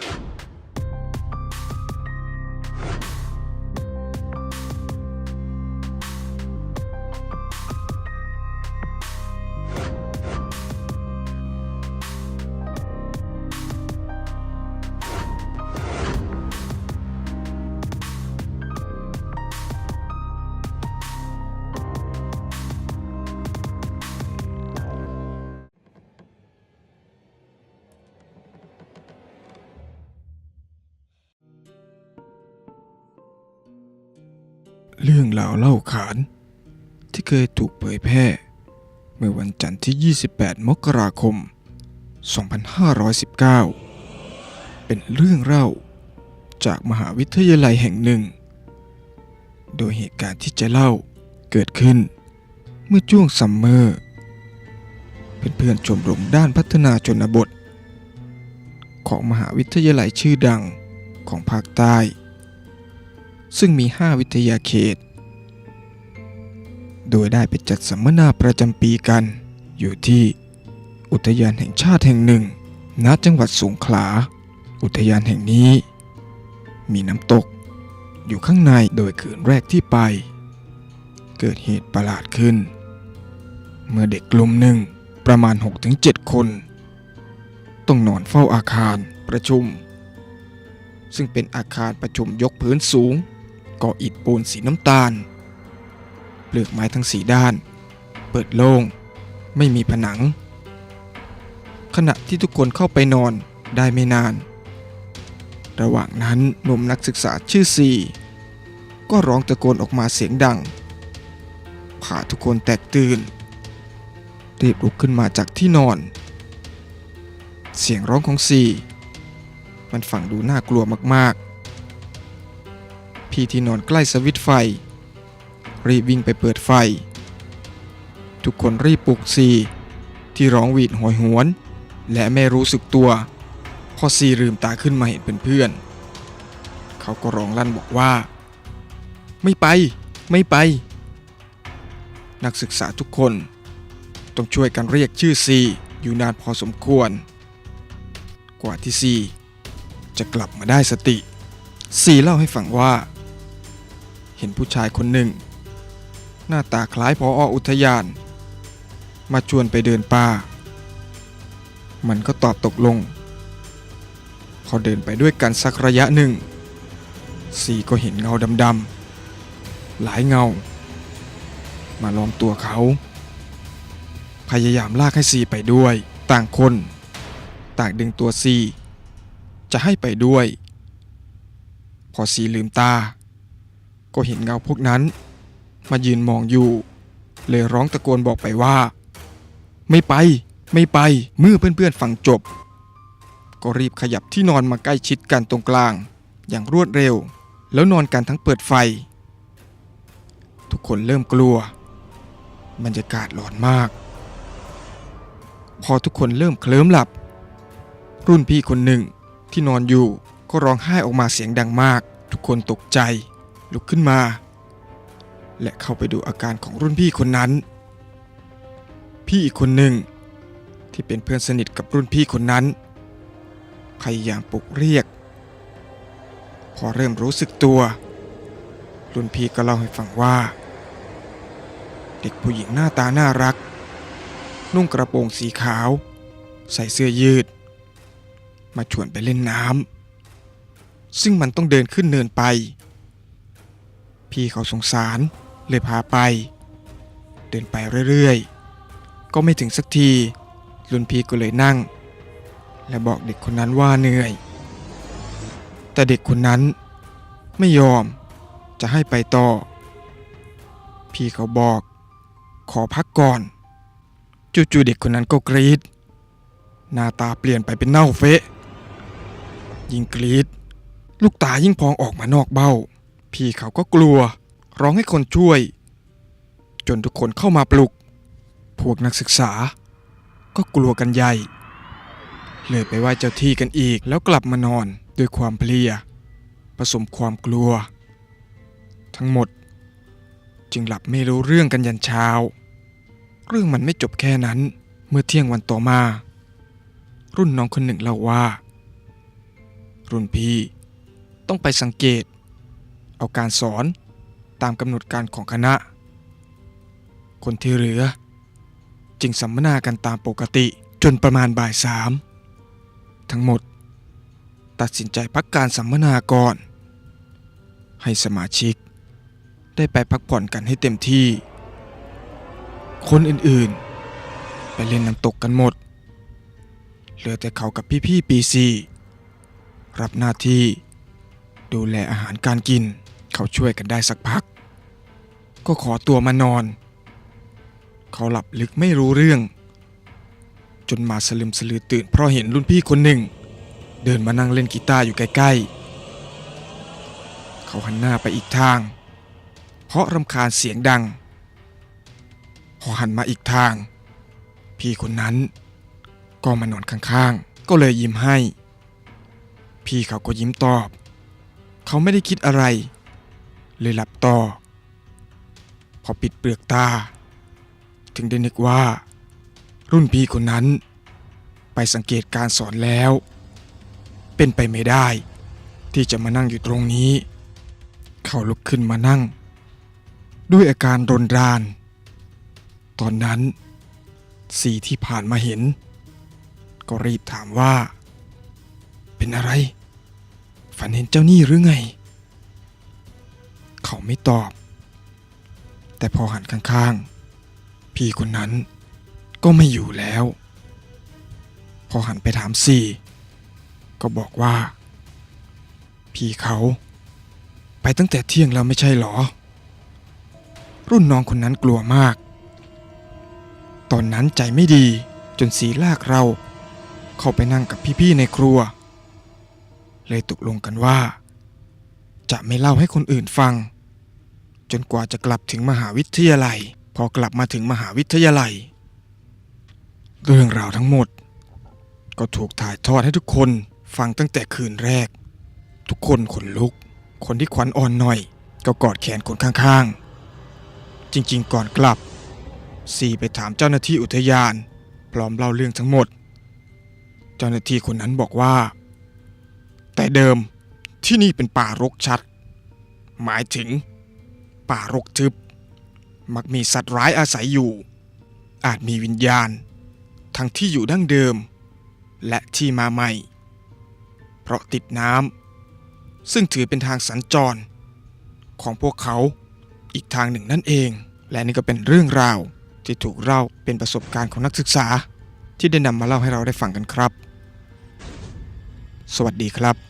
you เรื่องราวเล่าขาน ที่เคยถูกเผยแพร่ เมื่อวันจันทร์ที่ 28 มกราคม 2519 เป็นเรื่องเล่าจากมหาวิทยาลัยแห่งหนึ่ง โดยเหตุการณ์ที่จะเล่าเกิดขึ้น เมื่อช่วงซัมเมอร์เพื่อนๆชมรมด้านพัฒนาชนบท ของมหาวิทยาลัยชื่อดังของภาคใต้ ซึ่งมี 5 วิทยาเขต โดยได้ไปจัดสัมมนาประจำปีกัน อยู่ที่อุทยานแห่งชาติแห่งหนึ่ง ณ จังหวัดสงขลา อุทยานแห่งนี้ มีน้ำตก อยู่ข้างในโดยคืนแรกที่ไป เกิดเหตุประหลาดขึ้น เมื่อเด็กกลุ่มหนึ่งประมาณ 6-7 คน ต้องนอนเฝ้าอาคารประชุม ซึ่งเป็นอาคารประชุมยกพื้นสูง ก่ออิฐปูนสีน้ำตาล เปลือกไม้ทั้งสีด้าน เปิดโล่ง ไม่มีผนัง ขณะที่ทุกคนเข้าไปนอนได้ไม่นาน ระหว่างนั้นหนุ่มนักศึกษาชื่อซีก็ร้องตะโกนออกมาเสียงดังพาทุกคนแตกตื่นรีบลุกขึ้นมาจากที่นอน เสียงร้องของซีมันฟังดูน่ากลัวมากๆ พี่ที่นอนใกล้สวิตไฟ รีบวิ่งไปเปิดไฟ ทุกคนรีบปลุกซีที่ร้องหวีดหอยหวน และไม่รู้สึกตัวพอซีลืมตาขึ้นมาเห็นเป็นเพื่อน เขาก็ร้องลั่นบอกว่า ไม่ไปไม่ไป นักศึกษาทุกคน ต้องช่วยกันเรียกชื่อซีอยู่นานพอสมควร กว่าที่ซีจะกลับมาได้สติสีเล่าให้ฟังว่า เห็นผู้ชายคนหนึ่ง หน้าตาคล้ายพอออุทยาน มาชวนไปเดินป่า มันก็ตอบตกลง พอเดินไปด้วยกันสักระยะหนึ่ง สีก็เห็นเงาดำๆหลายเงา มาล้อมตัวเขา พยายามลากให้ซีไปด้วย ต่างคน ต่างดึงตัวซีจะให้ไปด้วย พอสีลืมตา ก็เห็นเงาพวกนั้น มายืนมองอยู่ เลยร้องตะโกนบอกไปว่า ไม่ไป ไม่ไปเมื่อเพื่อนๆฟังจบ ก็รีบขยับที่นอนมาใกล้ชิดกันตรงกลาง อย่างรวดเร็ว แล้วนอนกันทั้งเปิดไฟ ทุกคนเริ่มกลัวบรรยากาศหลอนมาก พอทุกคนเริ่มเคลิ้มหลับ รุ่นพี่คนหนึ่งที่นอนอยู่ก็ร้องไห้ออกมาเสียงดังมาก ทุกคนตกใจ ลุกขึ้นมา และเข้าไปดูอาการของรุ่นพี่คนนั้น พี่อีกคนหนึ่ง ที่เป็นเพื่อนสนิทกับรุ่นพี่คนนั้น พยายามปลุกเรียก พอเริ่มรู้สึกตัว รุ่นพี่ก็เล่าให้ฟังว่า เด็กผู้หญิงหน้าตาน่ารัก นุ่งกระโปรงสีขาว ใส่เสื้อยืด มาชวนไปเล่นน้ำซึ่งมันต้องเดินขึ้นเนินไป พี่เขาสงสารเลยพาไป เดินไปเรื่อยๆ ก็ไม่ถึงสักที รุ่นพี่ก็เลยนั่ง และบอกเด็กคนนั้นว่าเหนื่อย แต่เด็กคนนั้นไม่ยอมจะให้ไปต่อ พี่เขาบอก ขอพักก่อน จู่ๆเด็กคนนั้นก็กรีดหน้าตาเปลี่ยนไปเป็นเน่าเฟะ ยิ่งกรีด ลูกตายิ่งพองออกมานอกเบ้า พี่เขาก็กลัว ร้องให้คนช่วย จนทุกคนเข้ามาปลุก พวกนักศึกษา ก็กลัวกันใหญ่เลยไปไหว้เจ้าที่กันอีกแล้วกลับมานอนด้วยความเพลีย ผสมความกลัว ทั้งหมด จึงหลับไม่รู้เรื่องกันยันเช้า เรื่องมันไม่จบแค่นั้นเมื่อเที่ยงวันต่อมา รุ่นน้องคนหนึ่งเล่าว่า รุ่นพี่ต้องไปสังเกต เอาการสอนตามกำหนดการของคณะ คนที่เหลือ จึงสัมมนากันตามปกติจนประมาณบ่ายสามทั้งหมด ตัดสินใจพักการสัมมนาก่อน ให้สมาชิกได้ไปพักผ่อนกันให้เต็มที่ คนอื่นๆ ไปเล่นน้ำตกกันหมด เหลือแต่เขากับพี่ๆปีซีรับหน้าที่ดูแลอาหารการกิน เขาช่วยกันได้สักพัก ก็ขอตัวมานอน เขาหลับลึกไม่รู้เรื่อง จนมาสลึมสลือตื่นเพราะเห็นรุ่นพี่คนหนึ่ง เดินมานั่งเล่นกีตาร์อยู่ใกล้ๆ เขาหันหน้าไปอีกทาง เพราะรำคาญเสียงดัง พอหันมาอีกทาง พี่คนนั้นก็มานอนข้างๆ ก็เลยยิ้มให้ พี่เขาก็ยิ้มตอบ เขาไม่ได้คิดอะไร เลยหลับต่อ พอปิดเปลือกตา ถึงได้นึกว่า รุ่นพี่คนนั้น ไปสังเกตการสอนแล้ว เป็นไปไม่ได้ ที่จะมานั่งอยู่ตรงนี้ เขาลุกขึ้นมานั่ง ด้วยอาการรนราน ตอนนั้น สีที่ผ่านมาเห็น ก็รีบถามว่า เป็นอะไร ฝันเห็นเจ้านี่หรือไง เขาไม่ตอบ แต่พอหันข้างๆ พี่คนนั้นก็ไม่อยู่แล้ว พอหันไปถามสี่ก็บอกว่า พี่เขา ไปตั้งแต่เที่ยงแล้วไม่ใช่หรอ รุ่นน้องคนนั้นกลัวมาก ตอนนั้นใจไม่ดีจนสีลากเรา เข้าไปนั่งกับพี่ๆในครัว เลยตกลงกันว่า จะไม่เล่าให้คนอื่นฟัง จนกว่าจะกลับถึงมหาวิทยาลัย พอกลับมาถึงมหาวิทยาลัย เรื่องราวทั้งหมด ก็ถูกถ่ายทอดให้ทุกคนฟังตั้งแต่คืนแรก ทุกคนขนลุก คนที่ขวัญอ่อนหน่อย ก็กอดแขนคนข้างๆ จริงๆ ก่อนกลับสี่ไปถามเจ้าหน้าที่อุทยาน พร้อมเล่าเรื่องทั้งหมด เจ้าหน้าที่คนนั้นบอกว่า แต่เดิม ที่นี่เป็นป่ารกชัด หมายถึง ป่ารกทึบ มักมีสัตว์ร้ายอาศัยอยู่ อาจมีวิญญาณ ทั้งที่อยู่ดั้งเดิม และที่มาใหม่ เพราะติดน้ำซึ่งถือเป็นทางสัญจร ของพวกเขาอีกทางหนึ่งนั่นเอง และนี่ก็เป็นเรื่องราวที่ถูกเล่าเป็นประสบการณ์ของนักศึกษา ที่ได้นำมาเล่าให้เราได้ฟังกันครับ สวัสดีครับ